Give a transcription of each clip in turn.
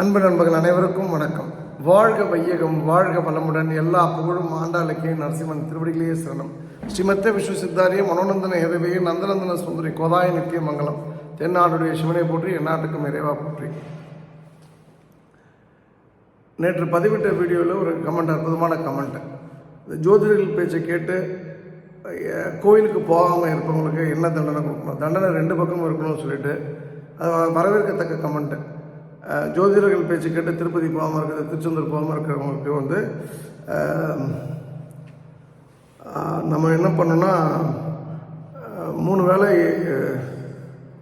அன்பு நண்பர்கள் அனைவருக்கும் வணக்கம். வாழ்க வையகம் வாழ்க வளமுடன் எல்லா புகழும் ஆண்டாளுக்கே நரசிம்மன் திருவடிகளே சரணம் ஸ்ரீமத்த விஸ்வ சித்தாரிய மனோநந்தன எதவையே நந்தநந்தன சுந்தரி கோதாய நித்திய மங்கலம் தென்னாடுடைய சிவனை போற்றி எந்நாட்டுக்கும் இறைவா போற்றி. நேற்று பதிவிட்ட வீடியோவில் ஒரு கமெண்ட் அற்புதமான கமெண்ட் இந்த ஜோதிடர்கள் பேச்சை கேட்டு கோயிலுக்கு போகாமல் இருப்பவங்களுக்கு என்ன தண்டனை கொடுக்கணும்? தண்டனை ரெண்டு பக்கமும் இருக்கணும்னு சொல்லிட்டு அது வரவேற்கத்தக்க கமெண்ட்டு ஜோதிடர்கள் பேச்சு கேட்டு திருப்பதி போகாமல் இருக்கிறது திருச்செந்தூர் போகாமல் இருக்கிறவங்களுக்கு வந்து நம்ம என்ன பண்ணோன்னா மூணு வேளை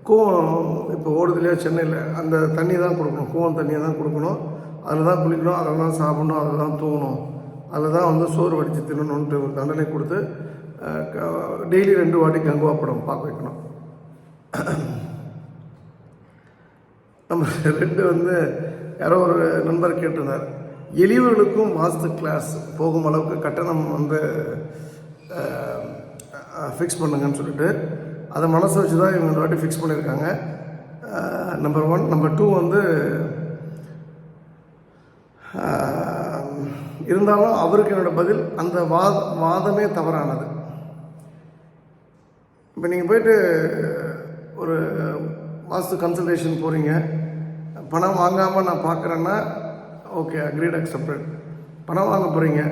கூவம் இப்போ ஓடுது இல்லையா சென்னையில் அந்த தண்ணி தான் கொடுக்கணும். கூவம் தண்ணியை தான் கொடுக்கணும். அதில் தான் குளிக்கணும் அதில் தான் சாப்பிடணும் அதில் தான் தூங்கணும். அதில் தான் வந்து சோறு வடித்து தின்னணுன்ட்டு ஒரு தண்டனை கொடுத்து டெய்லி ரெண்டு வாட்டி கங்குவாப்படம் பார்க்க வைக்கணும். நம்ம ரெண்டு வந்து யாரோ ஒரு நண்பர் கேட்டிருந்தார். எளியவர்களுக்கும் வாஸ்து கிளாஸ் போகும் அளவுக்கு கட்டணம் வந்து ஃபிக்ஸ் பண்ணுங்கன்னு சொல்லிட்டு அதை மனசை வச்சு தான் இவங்க வாட்டி ஃபிக்ஸ் பண்ணியிருக்காங்க. நம்பர் ஒன் நம்பர் டூ வந்து இருந்தாலும் அவருக்கு என்னோடய பதில் அந்த வாத வாதமே தவறானது. இப்போ நீங்கள் போயிட்டு ஒரு வாஸ்து கன்சல்டேஷன் போகிறீங்க பணம் வாங்காமல் நான் பார்க்குறேன்னா ஓகே அக்ரீட் அக்செப்டட் பணம் வாங்க போகிறீங்க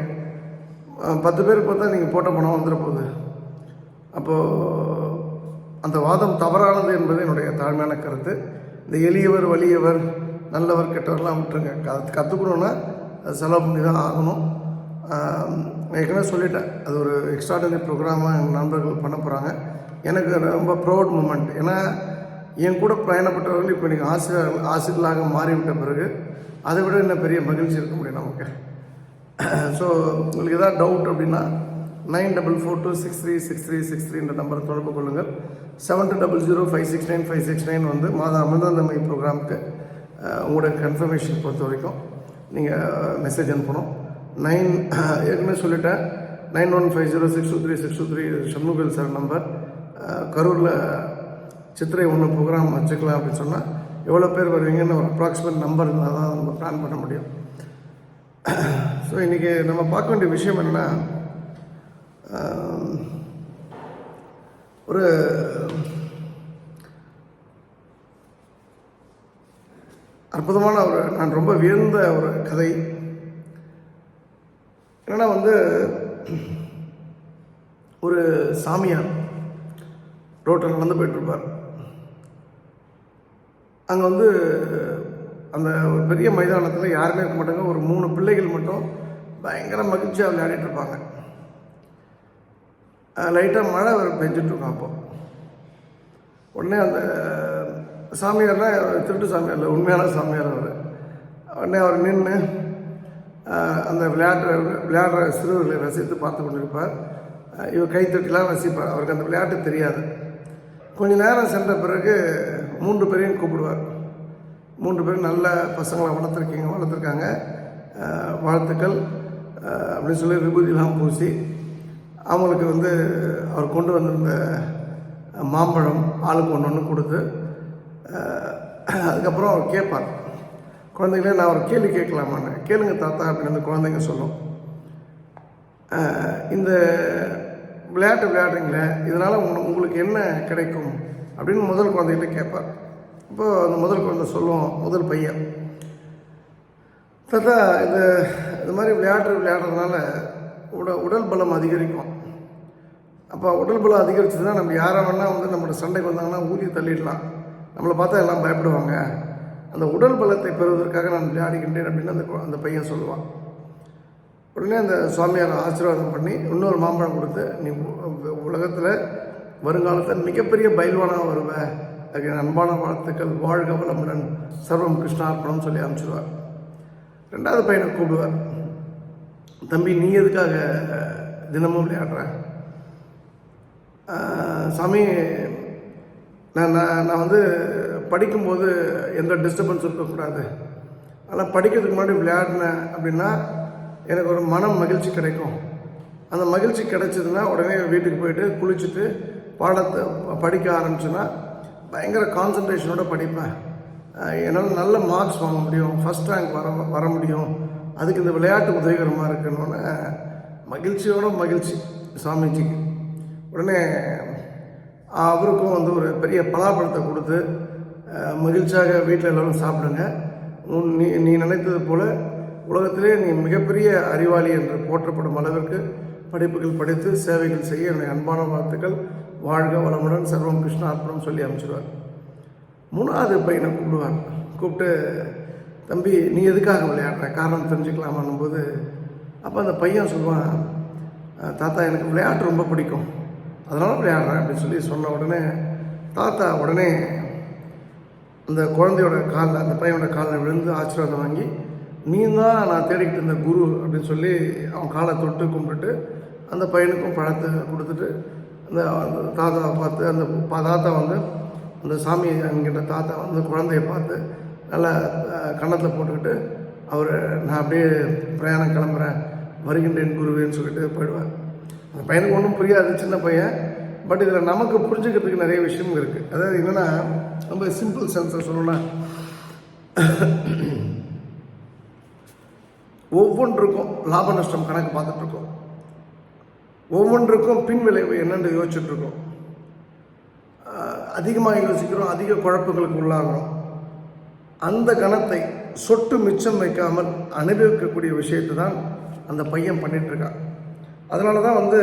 பத்து பேர் பார்த்தா நீங்கள் போட்ட பணம் வந்துட போகுது அப்போது அந்த வாதம் தவறானது என்பது என்னுடைய தாழ்மையான கருத்து. இந்த எளியவர் வலியவர் நல்லவர் கெட்டவர்லாம் விட்டுருங்க. க கற்றுக்கணுன்னா அது செலவு பண்ணி தான் ஆகணும். ஏற்கனவே சொல்லிட்டேன். அது ஒரு எக்ஸ்ட்ராடனரி ப்ரோக்ராமாக எங்கள் நண்பர்கள் பண்ண போகிறாங்க எனக்கு ரொம்ப ப்ரௌட் மூமெண்ட் ஏன்னா என் கூட பயணப்பட்டவர்கள் இப்போ நீங்கள் ஆசிரியர் ஆசிரியர்களாக மாறிவிட்ட பிறகு அதை விட இன்னும் பெரிய மகிழ்ச்சி இருக்க முடியும் நமக்கு. ஸோ உங்களுக்கு எதாவது டவுட் அப்படின்னா nine double four two six three six three six த்ரீன்ற நம்பரை தொடர்பு கொள்ளுங்கள். Seven two double zero five six nine five six nine வந்து மாதா அமிர்தந்தமை ப்ரோக்ராமுக்கு உங்களோட கன்ஃபர்மேஷன் பொறுத்த வரைக்கும் நீங்கள் மெசேஜ் அனுப்பணும். நைன் ஏற்கனவே சொல்லிட்டேன். Nine one five zero six two three six two three சண்முகல் sir number கரூரில் சித்திரை ஒன்று ப்ரோக்ராம் வச்சுக்கலாம் அப்படின்னு சொன்னால் எவ்வளோ பேர் வருவீங்கன்னு ஒரு அப்ராக்சிமேட் நம்பர் இருந்தால் தான் நம்ம பிளான் பண்ண முடியும். ஸோ இன்றைக்கி நம்ம பார்க்க வேண்டிய விஷயம் என்ன ஒரு அற்புதமான ஒரு நான் ரொம்ப வியந்த ஒரு கதை. என்னென்னா வந்து ஒரு சாமியார் ரோட்டில் நடந்து போயிட்டுருப்பார் அங்கே வந்து அந்த ஒரு பெரிய மைதானத்தில் யாருமே இருக்க மாட்டாங்க. ஒரு மூணு பிள்ளைகள் மட்டும் பயங்கர மகிழ்ச்சியாக விளையாடிட்டு இருப்பாங்க. லைட்டாக மழை வர பெஞ்சிட்ருக்கோம் அப்போ. உடனே அந்த சாமியார்னா திருட்டு சாமியார் இல்லை உண்மையான சாமியார் அவர். உடனே அவர் நின்று அந்த விளையாடுற விளையாடுற சிறுவர்களை ரசித்து பார்த்து கொண்டிருப்பார். இவர் கைத்தொட்டிலாம் ரசிப்பார். அவருக்கு அந்த விளையாட்டு தெரியாது. கொஞ்ச நேரம் சென்ற பிறகு மூன்று பேரையும் கூப்பிடுவார். மூன்று பேரும் நல்ல பசங்களை வளர்த்துருக்கீங்க வளர்த்துருக்காங்க. வாழ்த்துக்கள். அப்படின்னு சொல்லி விபூதிலாம் பூசி அவங்களுக்கு வந்து அவர் கொண்டு வந்திருந்த மாம்பழம் ஆளுக்கு ஒன்று ஒன்று கொடுத்து அதுக்கப்புறம் அவர் கேட்பார். குழந்தைங்களே நான் ஒரு கேள்வி கேட்கலாமான்னு. கேளுங்க தாத்தா அப்படின்னு அந்த குழந்தைங்க சொல்லும். இந்த விளையாட்டு விளையாடுறீங்களே இதனால் உங்களுக்கு என்ன கிடைக்கும்? அப்படின்னு முதல் குழந்தைகிட்ட கேட்பார். இப்போ அந்த முதல் குழந்தை சொல்லுவோம் முதல் பையன். தாத்தா இந்த இது மாதிரி விளையாட்டு விளையாடுறதுனால உட உடல் பலம் அதிகரிக்கும். அப்போ உடல் பலம் அதிகரிச்சதுன்னா நம்ம யாரை வேணால் வந்து நம்மளோட சண்டைக்கு வந்தாங்கன்னா ஊதி தள்ளிடலாம். நம்மளை பார்த்தா எல்லாம் பயப்படுவாங்க. அந்த உடல் பலத்தை பெறுவதற்காக நான் விளையாடுகின்றேன் அப்படின்னு அந்த கு- அந்த பையன் சொல்லுவான். உடனே அந்த சுவாமியார் ஆசீர்வாதம் பண்ணி இன்னொரு மாம்பழம் கொடுத்து நீ உலகத்தில் வருங்காலத்தில் மிகப்பெரிய பயில்வானாக வருவேன் அதுக்கு அன்பான வாழ்த்துக்கள் வாழ்க வளமுடன் சர்வம் கிருஷ்ணார்ப்பணம் சொல்லி அனுப்பிச்சிடுவார் ரெண்டாவது பையனை கூப்பிடுவார். தம்பி நீ எதுக்காக தினமும் விளையாடுற சாமி நான் நான் நான் வந்து படிக்கும்போது எந்த டிஸ்டர்பன்ஸ் இருக்கக்கூடாது. ஆனால் படிக்கிறதுக்கு முன்னாடி விளையாடினேன் அப்படின்னா எனக்கு ஒரு மனம் மகிழ்ச்சி கிடைக்கும். அந்த மகிழ்ச்சி கிடைச்சதுன்னா உடனே வீட்டுக்கு போயிட்டு குளிச்சுட்டு பாடத்தை படிக்க ஆரம்பிச்சுன்னா பயங்கர கான்சன்ட்ரேஷனோட படிப்பேன். என்னால் நல்ல மார்க்ஸ் வாங்க முடியும் ஃபஸ்ட் ரேங்க் வர வர முடியும். அதுக்கு இந்த விளையாட்டு உதவிகரமாக இருக்கணும்னு மகிழ்ச்சியோட மகிழ்ச்சி சாமிஜிக்கு. உடனே அவருக்கும் வந்து ஒரு பெரிய பலாப்பழத்தை கொடுத்து மகிழ்ச்சியாக வீட்டில் எல்லோரும் சாப்பிடுங்க. உன் நீ நீ நினைத்தது போல் உலகத்திலே நீ மிகப்பெரிய அறிவாளி என்று போற்றப்படும் அளவிற்கு படிப்புகள் படித்து சேவைகள் செய்ய என்னுடைய அன்பான வாழ்த்துக்கள். வாழ்க வளமுடன் சர்வம் கிருஷ்ணார்ப்பணம் சொல்லி அனுப்பிச்சிடுவார் மூணாவது பையனை கூப்பிடுவார். கூப்பிட்டு தம்பி நீ எதுக்காக விளையாடுற? காரணம் தெரிஞ்சுக்கலாமான்னும் போது அப்போ அந்த பையன் சொல்லுவான் தாத்தா எனக்கு விளையாட்டு ரொம்ப பிடிக்கும். அதனால் விளையாடுறேன் அப்படின்னு சொல்லி சொன்ன உடனே தாத்தா உடனே அந்த குழந்தையோட காலில் அந்த பையனோட காலில் விழுந்து ஆசீர்வாதம் வாங்கி நீ தான் நான் தேடிக்கிட்டு இருந்த குரு அப்படின்னு சொல்லி அவன் காலை தொட்டு கும்பிட்டு அந்த பையனுக்கும் பழத்தை கொடுத்துட்டு அந்த அந்த தாத்தாவை பார்த்து அந்த பா- தாத்தா வந்து அந்த சாமி என்கிட்ட தாத்தா வந்து குழந்தைய பார்த்து நல்லா கன்னத்தில் போட்டுக்கிட்டு அவர் நான் அப்படியே பிரயாணம் கிளம்புறேன் வருகின்றேன் குருவேன்னு சொல்லிட்டு போயிடுவேன் அந்த பையனுக்கு ஒன்றும் புரியாது சின்ன பையன். பட் இதில் நமக்கு புரிஞ்சுக்கிறதுக்கு நிறைய விஷயம் இருக்குது அதாவது என்னென்னா ரொம்ப சிம்பிள் சென்ஸில் சொல்லணும்னா ஒவ்வொன்றுக்கும் லாப நஷ்டம் கணக்கு பார்த்துட்ருக்கோம் ஒவ்வொன்றுக்கும் பின் விளைவு என்னென்று யோசிச்சுட்ருக்கோம். அதிகமாக யோசிக்கிறோம் அதிக குழப்பங்களுக்கு உள்ளாகிறோம். அந்த கணத்தை சொட்டு மிச்சம் வைக்காமல் அனுபவிக்கக்கூடிய விஷயத்தை தான் அந்த பையன் பண்ணிகிட்ருக்கான் அதனால தான் வந்து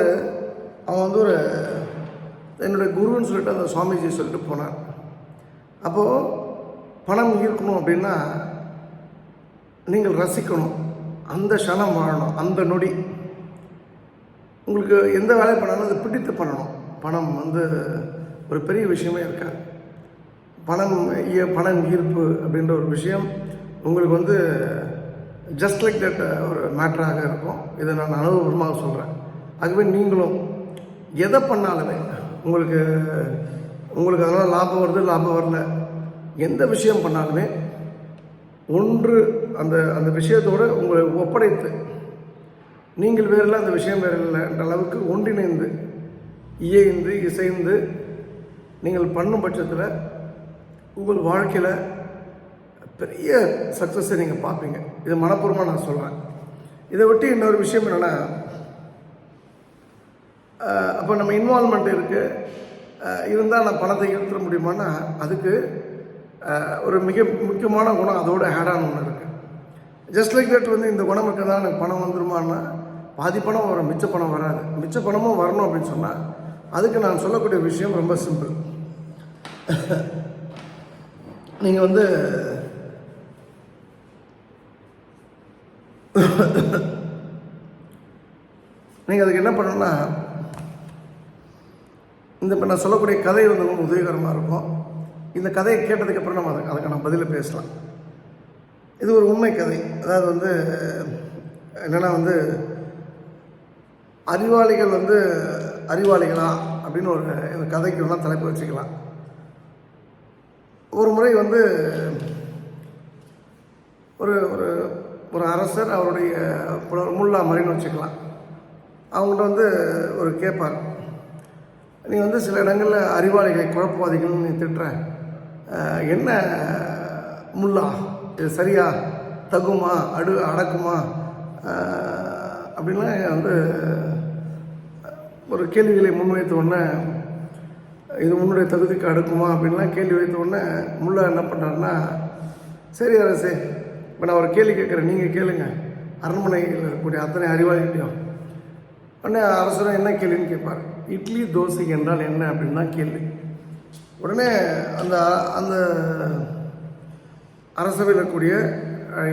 அவன் வந்து ஒரு என்னுடைய குருன்னு சொல்லிட்டு அந்த சுவாமிஜி சொல்லிட்டு போனான் அப்போது பணம் ஈர்க்கணும் அப்படின்னா நீங்கள் ரசிக்கணும். அந்த க்ஷணம் வாழணும். அந்த நொடி. உங்களுக்கு எந்த வேலையை பண்ணாலும் அதை பிடித்து பண்ணணும். பணம் வந்து ஒரு பெரிய விஷயமே இருக்காது. பணம் பணம் ஈர்ப்பு அப்படின்ற ஒரு விஷயம் உங்களுக்கு வந்து ஜஸ்ட் லைக் தட் ஒரு மேட்டராக இருக்கும். இதை நான் அனுபவமாக சொல்கிறேன் அதுவே நீங்களும் எதை பண்ணாலுமே உங்களுக்கு உங்களுக்கு அதனால் லாபம் வருது லாபம் வரல. எந்த விஷயம் பண்ணாலுமே ஒன்று அந்த அந்த விஷயத்தோடு உங்களை ஒப்படைத்து நீங்கள் வேறில்லை அந்த விஷயம் வேறு இல்லை என்ற அளவுக்கு ஒன்றிணைந்து இயைந்து இசைந்து நீங்கள் பண்ணும் பட்சத்தில் உங்கள் வாழ்க்கையில் பெரிய சக்ஸஸை நீங்கள் பார்ப்பீங்க. இது மனப்பூர்வமாக நான் சொல்கிறேன் இதை விட்டு இன்னொரு விஷயம் என்னென்னா அப்போ நம்ம இன்வால்மெண்ட் இருக்குது இருந்தால் நான் பணத்தை ஈர்த்திட முடியுமான்னா அதுக்கு ஒரு மிக முக்கியமான குணம் அதோட ஹேடான ஒன்று இருக்குது ஜஸ்ட் லைக் தட் வந்து இந்த குணம் இருக்கிறதா எனக்கு பணம் வந்துருமான்னா பாதி பணம் வரும் மிச்ச பணம் வராது. மிச்ச பணமும் வரணும் அப்படின்னு சொன்னால் அதுக்கு நான் சொல்லக்கூடிய விஷயம் ரொம்ப சிம்பிள். நீங்கள் வந்து நீங்கள் அதுக்கு என்ன பண்ணணும்னா இந்த இப்போ நான் சொல்லக்கூடிய கதை வந்து ரொம்ப உதவிகரமாக இருக்கும். இந்த கதையை கேட்டதுக்கப்புறம் நம்ம அதுக்கு அதுக்கான பதிலை பேசலாம். இது ஒரு உண்மை கதை. அதாவது வந்து என்னென்னா வந்து அறிவாளிகள் வந்து அறிவாளிகளா அப்படின்னு ஒரு இந்த கதைக்கு வேணால் தலைப்பு வச்சுக்கலாம். ஒரு முறை வந்து ஒரு ஒரு ஒரு அரசர் அவருடைய முல்லா மாதிரின்னு வச்சுக்கலாம். அவங்கள்ட்ட வந்து ஒரு கேட்பார் நீ வந்து சில இடங்களில் அறிவாளிகளை குழப்பவாதிகள்னு நீ திட்டுற. என்ன முல்லா? இது சரியா? தகுமா? அடு அடக்குமா? அப்படின்லாம் வந்து ஒரு கேள்விகளை முன்வைத்த உடனே இது உன்னுடைய தகுதிக்கு அடுக்குமா? அப்படின்லாம் கேள்வி வைத்த உடனே முல்லா என்ன பண்ணுறாருன்னா சரி அரசே இப்போ நான் ஒரு கேள்வி கேட்குறேன். நீங்கள் கேளுங்க. அரண்மனையில் இருக்கக்கூடிய அத்தனை அறிவாளிகிட்டையும். உடனே அரசரும் என்ன கேள்வின்னு கேட்பார். இட்லி தோசை என்றால் என்ன? அப்படின்னு தான் கேள்வி. உடனே அந்த அந்த அரசவையில் இருக்கக்கூடிய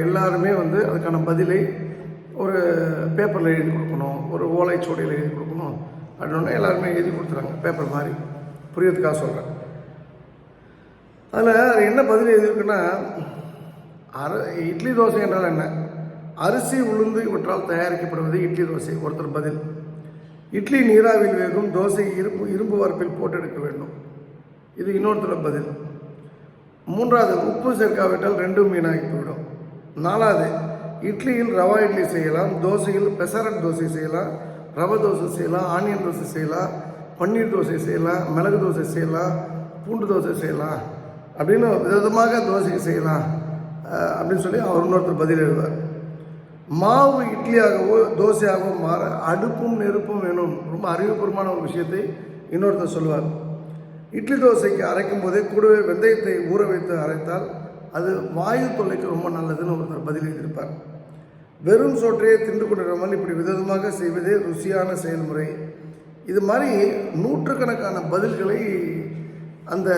எல்லாருமே வந்து அதுக்கான பதிலை ஒரு பேப்பரில் எழுதி கொடுக்கணும். ஒரு ஓலைச்சுவடியில் எழுதி கொடுக்கணும் அப்படின்னு எல்லாருமே எழுதி கொடுத்துறாங்க பேப்பர் மாதிரி. புரியறதுக்காக சொல்கிறேன் அதில் அது என்ன பதில் எழுதியிருக்குன்னா அர இட்லி தோசை என்றால் என்ன? அரிசி உளுந்து இவற்றால் தயாரிக்கப்படுவது இட்லி தோசை. ஒருத்தர் பதில் இட்லி நீராவில் வேகும் தோசை இரும்பு இரும்பு வரப்பில் போட்டு எடுக்க வேண்டும். இது இன்னொருத்தர் பதில். மூன்றாவது உப்பு சேர்க்காவிட்டால் ரெண்டும் வீணாகி போயிடும். நாலாவது இட்லியில் ரவா இட்லி செய்யலாம் தோசையில் பெசரட் தோசை செய்யலாம் ரவை தோசை செய்யலாம் ஆனியன் தோசை செய்யலாம் பன்னீர் தோசை செய்யலாம் மிளகு தோசை செய்யலாம் பூண்டு தோசை செய்யலாம் அப்படின்னு விதவிதமாக தோசைக்கு செய்யலாம் அப்படின்னு சொல்லி அவர் இன்னொருத்தர் பதில் எழுதுவார். மாவு இட்லியாகவோ தோசையாகவோ மாற அடுப்பும் நெருப்பும் வேணும். ரொம்ப அறிவுபூர்வமான ஒரு விஷயத்தை இன்னொருத்தர் சொல்லுவார். இட்லி தோசைக்கு அரைக்கும் போதே கூடவே வெந்தயத்தை ஊற வைத்து அரைத்தால் அது வாயு தொல்லைக்கு ரொம்ப நல்லதுன்னு ஒருத்தர் பதில் எழுதியிருப்பார். வெறும் சோற்றையே தின்று கொண்டிருக்காமல் இப்படி விதவிதமாக செய்வதே ருசியான செயல்முறை. இது மாதிரி நூற்றுக்கணக்கான பதில்களை அந்த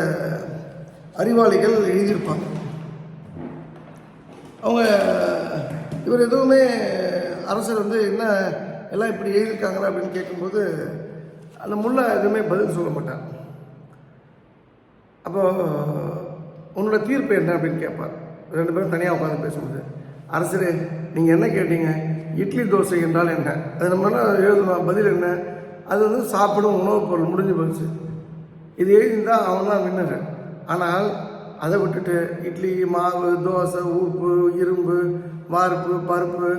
அறிவாளிகள் எழுதியிருப்பாங்க. அவங்க இவர் எதுவுமே அரசர் வந்து என்ன எல்லாம் இப்படி எழுதியிருக்காங்களா அப்படின்னு கேட்கும்போது அந்த முல்லை எதுவுமே பதில் சொல்ல மாட்டார். அப்போ உன்னோட தீர்ப்பு என்ன அப்படின்னு கேட்பார். ரெண்டு பேரும் தனியாக உட்காந்து பேசும்போது. அரசரே நீங்கள் என்ன கேட்டீங்க? இட்லி தோசை என்றால் என்ன? அது நம்ம என்ன எழுதணும் பதில் என்ன? அது வந்து சாப்பிடும் உணவுப் பொருள் முடிஞ்சு போச்சு. இது எழுதியிருந்தால் அவன் தான் வின்னர் ஆனால் அதை விட்டுட்டு இட்லி மாவு தோசை உப்பு இரும்பு வார்ப்பு பருப்பு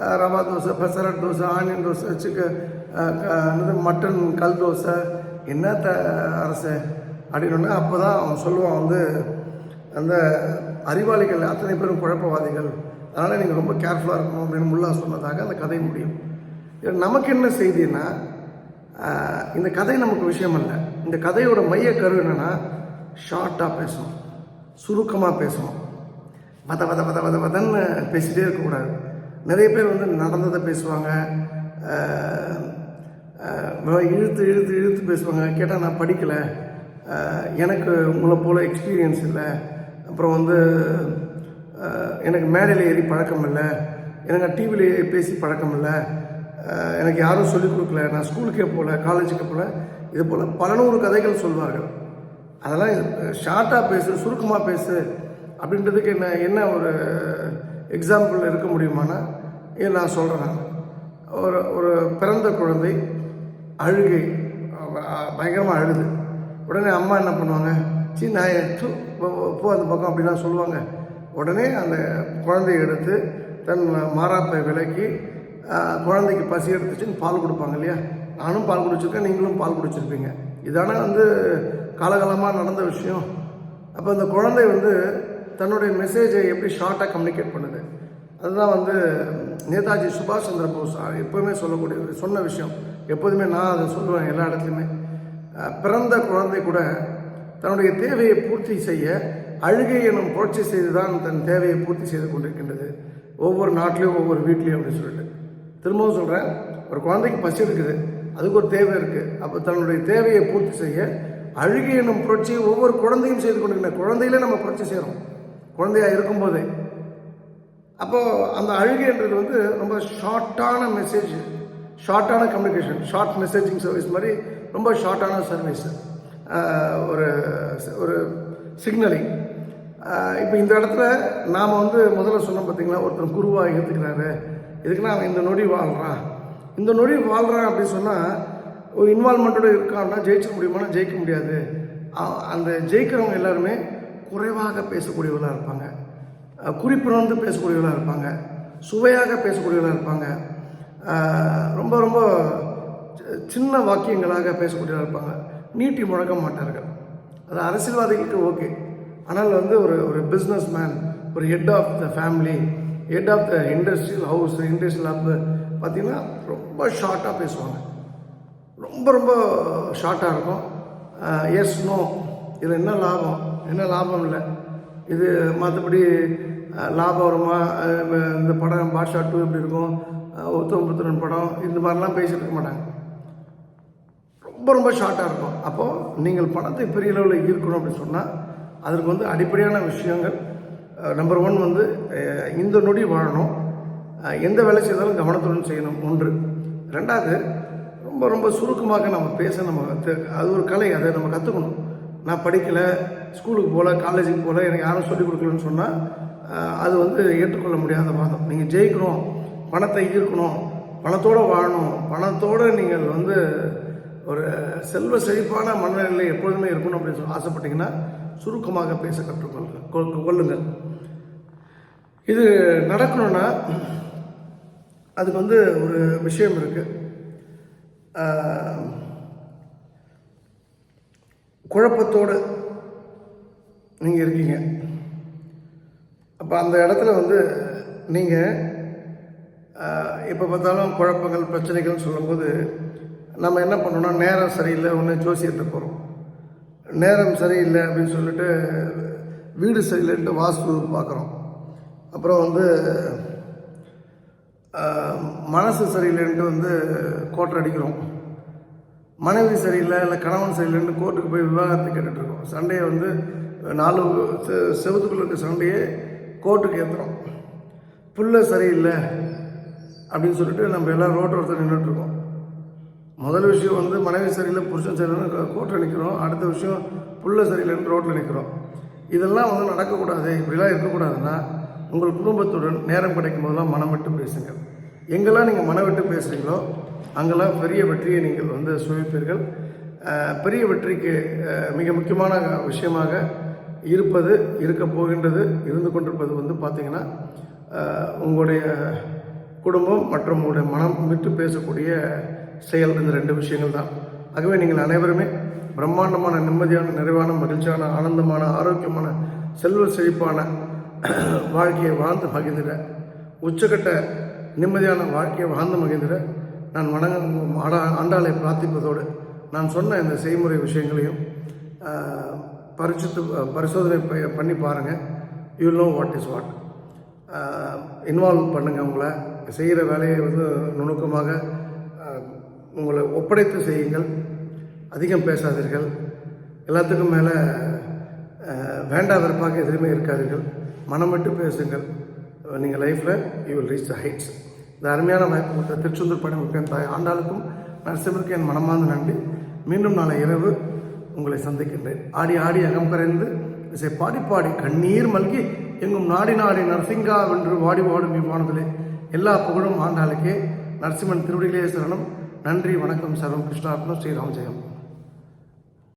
ரவா தோசை பெசரட் தோசை ஆனியன் தோசை சிக்கன் க- என்னது மட்டன் கல் தோசை. என்னத்த அரசு? அப்படின்னு அப்போ தான் அவன் சொல்லுவான் வந்து அந்த அறிவாளிகள் அத்தனை பேரும் குழப்பவாதிகள். அதனால் நீங்கள் ரொம்ப கேர்ஃபுல்லாக இருக்கணும் அப்படின்னு முல்லா சொன்னதாக அந்த கதை முடியும். நமக்கு என்ன செய்தின்னா இந்த கதை நமக்கு விஷயம் அல்ல. இந்த கதையோட மைய கரு என்னன்னா ஷார்ட்டாக பேசணும் சுருக்கமாக பேசணும் வத வத வத வத வதன்னு பேசிட்டே இருக்கக்கூடாது. நிறைய பேர் வந்து நடந்ததை பேசுவாங்க. இழுத்து இழுத்து இழுத்து பேசுவாங்க. கேட்டால் நான் படிக்கலை. எனக்கு உங்களை போல் எக்ஸ்பீரியன்ஸ் இல்லை. அப்புறம் வந்து எனக்கு மேடையில் ஏறி பழக்கம் இல்லை எனக்கு டிவியில் பேசி பழக்கம் இல்லை எனக்கு யாரும் சொல்லிக் கொடுக்கல. நான் ஸ்கூலுக்கே போகல காலேஜுக்கே போகல இது போல் பல நூறு கதைகள் சொல்வார்கள். அதெல்லாம் ஷார்ட்டாக பேசு சுருக்கமாக பேசு அப்படின்றதுக்கு என்ன என்ன ஒரு எக்ஸாம்பிள் இருக்க முடியுமானா ஏன் நான் சொல்கிறேன் ஒரு ஒரு பிறந்த குழந்தை அழுகை பயங்கரமாக அழுது. உடனே அம்மா என்ன பண்ணுவாங்க சீ நான் போ போ அந்த பக்கம் அப்படிலாம் சொல்லுவாங்க. உடனே அந்த குழந்தையை எடுத்து தன் மாறாப்பை விலக்கி குழந்தைக்கு பசி எடுத்துச்சுன்னு பால் கொடுப்பாங்க இல்லையா? நானும் பால் குடிச்சிருக்கேன் நீங்களும் பால் குடிச்சிருப்பீங்க. இதான வந்து காலகாலமாக நடந்த விஷயம். அப்போ அந்த குழந்தை வந்து தன்னுடைய மெசேஜை எப்படி ஷார்ட்டாக கம்யூனிகேட் பண்ணுது? அதுதான் வந்து நேதாஜி சுபாஷ் சந்திர போஸ் எப்போவுமே சொல்லக்கூடிய சொன்ன விஷயம். எப்போதுமே நான் அதை சொல்லுவேன் எல்லா இடத்துலையுமே. பிறந்த குழந்தை கூட தன்னுடைய தேவையை பூர்த்தி செய்ய அழுகை எனும் புரட்சி செய்து தான் தன் தேவையை பூர்த்தி செய்து கொண்டிருக்கின்றது. ஒவ்வொரு நாட்டிலையும் ஒவ்வொரு வீட்லேயும் அப்படின்னு சொல்லிட்டு. திரும்பவும் சொல்கிறேன் ஒரு குழந்தைக்கு பசி இருக்குது அதுக்கு ஒரு தேவை இருக்குது அப்போ தன்னுடைய தேவையை பூர்த்தி செய்ய அழுகை எனும் புரட்சியை ஒவ்வொரு குழந்தையும் செய்து கொண்டிருக்கிற குழந்தையிலே நம்ம புரட்சி செய்கிறோம் குழந்தையா இருக்கும்போதே. அப்போது அந்த அழுகைன்றது வந்து ரொம்ப ஷார்ட்டான மெசேஜ் ஷார்ட்டான கம்யூனிகேஷன் ஷார்ட் மெசேஜிங் சர்வீஸ் மாதிரி ரொம்ப ஷார்ட்டான சர்வீஸ் ஒரு ஒரு சிக்னலிங் இப்போ இந்த இடத்துல நாம் வந்து முதல்ல சொன்னோம் பார்த்தீங்களா ஒருத்தர் குருவாக ஏற்றுக்கிறாரு இதுக்குன்னா அவன் இந்த நொடி வாழ்கிறான் இந்த நொடி வாழ்கிறான் அப்படின்னு சொன்னால் ஒரு இன்வால்மெண்ட்டோடு இருக்கான்னா ஜெயிக்க முடியுமானா ஜெயிக்க முடியாது. அந்த ஜெயிக்கிறவங்க எல்லாருமே குறைவாக பேசக்கூடியவர்களாக இருப்பாங்க. குறிப்புணர்ந்து பேசக்கூடியவர்களாக இருப்பாங்க. சுவையாக பேசக்கூடியவர்களாக இருப்பாங்க. ரொம்ப ரொம்ப சின்ன வாக்கியங்களாக பேசக்கூடியவர்களாக இருப்பாங்க. நீட்டி முழக்க மாட்டார்கள். அது அரசியல்வாதிகளுக்கு ஓகே. ஆனால் வந்து ஒரு ஒரு பிஸ்னஸ் மேன் ஒரு head of the family head of the industrial house industrial of பார்த்திங்கன்னா ரொம்ப ஷார்ட்டாக பேசுவாங்க. ரொம்ப ரொம்ப ஷார்ட்டாக இருக்கும். எஸ் நோ இதில் என்ன லாபம்? என்ன லாபம் இல்லை. இது மற்றபடி லாபம் வருமா? இந்த படம் பாஷா டூ எப்படி இருக்கும்? உத்தம புத்திரன் படம் இந்த மாதிரிலாம் பேசிட்டு இருக்க மாட்டாங்க. ரொம்ப ரொம்ப ஷார்ட்டாக இருக்கும். அப்போது நீங்கள் பணத்தை பெரிய அளவில் ஈர்க்கணும் அப்படின்னு சொன்னால் அதற்கு வந்து அடிப்படையான விஷயங்கள். நம்பர் ஒன் வந்து இந்த நொடி வாழணும். எந்த வேலை செய்தாலும் கவனத்துடன் செய்யணும். ஒன்று. ரெண்டாவது ரொம்ப ரொம்ப சுருக்கமாக நம்ம பேச நம்ம அது ஒரு கலை அதை நம்ம கற்றுக்கணும் நான் படிக்கலை ஸ்கூலுக்கு போகல காலேஜுக்கு போகல எனக்கு யாரும் சொல்லிக் கொடுக்கலன்னு சொன்னால் அது வந்து ஏற்றுக்கொள்ள முடியாத வாதம். நீங்கள் ஜெயிக்கணும் பணத்தை ஈர்க்கணும் பணத்தோடு வாழணும். பணத்தோடு நீங்கள் வந்து ஒரு செல்வ செழிப்பான மனநிலை எப்பொழுதுமே இருக்கணும் அப்படின்னு சொல்லி ஆசைப்பட்டீங்கன்னா சுருக்கமாக பேச கற்றுக்கொள்ளுங்கள் கொள்ளுங்கள். இது நடக்கணும்னா அதுக்கு வந்து ஒரு விஷயம் இருக்குது குழப்பத்தோடு நீங்கள் இருக்கீங்க. அப்போ அந்த இடத்துல வந்து நீங்கள் எப்போ பார்த்தாலும் குழப்பங்கள் பிரச்சனைகள் சொல்லும்போது நம்ம என்ன பண்ணோன்னா நேரம் சரியில்லை ஒன்று ஜோசியத்தை போகிறோம் நேரம் சரியில்லை அப்படின்னு சொல்லிட்டு வீடு சரியில்லைன்ட்டு வாஸ்து பார்க்குறோம். அப்புறம் வந்து மனசு சரியில்லைன்ட்டு வந்து கோட்டை அடிக்கிறோம். மனைவி சரியில்லை இல்லை கணவன் சரியில்லைன்னு கோர்ட்டுக்கு போய் விவாகரத்து கேட்டுட்ருக்கோம் சண்டையை வந்து நாலு செ- செவுத்துக்குள்ள இருக்க சண்டையை கோர்ட்டுக்கு ஏற்றுறோம் புல்ல சரியில்லை அப்படின்னு சொல்லிட்டு நம்ம எல்லாம் ரோட்டு நின்றுட்டுருக்கோம் நின்றுட்டு இருக்கோம். முதல் விஷயம் வந்து மனைவி சரியில்லை புருஷன் சரியில்லைன்னு கோர்ட்டில் நிற்கிறோம் அடுத்த விஷயம் புள்ள சரியில்லைன்னு ரோட்டில் நிற்கிறோம் இதெல்லாம் வந்து நடக்கக்கூடாது. இப்படிலாம் இருக்கக்கூடாதுன்னா உங்கள் குடும்பத்துடன் நேரம் கிடைக்கும் போதெல்லாம் மனம் விட்டு பேசுங்க. எங்கெல்லாம் நீங்கள் மனம் விட்டு பேசுகிறீங்களோ அங்கெல்லாம் பெரிய வெற்றியை நீங்கள் வந்து சுவைப்பீர்கள். பெரிய வெற்றிக்கு மிக முக்கியமான விஷயமாக இருப்பது இருக்க போகின்றது இருந்து கொண்டிருப்பது வந்து பார்த்திங்கன்னா உங்களுடைய குடும்பம் மற்றும் உங்களுடைய மனம் விட்டு பேசக்கூடிய செயல் இந்த ரெண்டு விஷயங்கள் தான். ஆகவே நீங்கள் அனைவருமே பிரம்மாண்டமான நிம்மதியான நிறைவான மகிழ்ச்சியான ஆனந்தமான ஆரோக்கியமான செல்வ செழிப்பான வாழ்க்கையை வாழ்ந்து மகிழ்ந்திட உச்சக்கட்ட நிம்மதியான வாழ்க்கையை வாழ்ந்து மகிழ்ந்திட நான் வணங்க ஆடா ஆண்டாளை பிரார்த்திப்பதோடு நான் சொன்ன இந்த செய்முறை விஷயங்களையும் பரிசுத்து பரிசோதனை ப- பண்ணி பாருங்கள் you know what is what involve பண்ணுங்கள் உங்களை. செய்கிற வேலையை வந்து நுணுக்கமாக உங்களை ஒப்படைத்து செய்யுங்கள். அதிகம் பேசாதீர்கள். எல்லாத்துக்கும் மேலே வேண்டா வெறுப்பாக எதுவுமே இருக்காதீர்கள். மனம் விட்டு பேசுங்கள். நீங்கள் லைஃப்பில் you will reach the heights இந்த அருமையான வாய்ப்பு கொடுத்த திருச்செந்தூர் பணிமுகன் தாய் ஆண்டாளுக்கும் நரசிம்மருக்கு என் மனமார்ந்த நன்றி. மீண்டும் நாளை இரவு உங்களை சந்திக்கின்றேன். ஆடி ஆடி அகம் கரைந்து இசை பாடி பாடி கண்ணீர் மல்கி எங்கும் நாடி நாடி நரசிங்கா வென்று வாடி வாடும் இவ்வானதிலே. எல்லா புகழும் ஆண்டாளுக்கே. நரசிம்மன் திருவடிகளே சரணம். நன்றி வணக்கம் சர்வம் கிருஷ்ணார்ப்பணம் ஸ்ரீராம் ஜெயம்.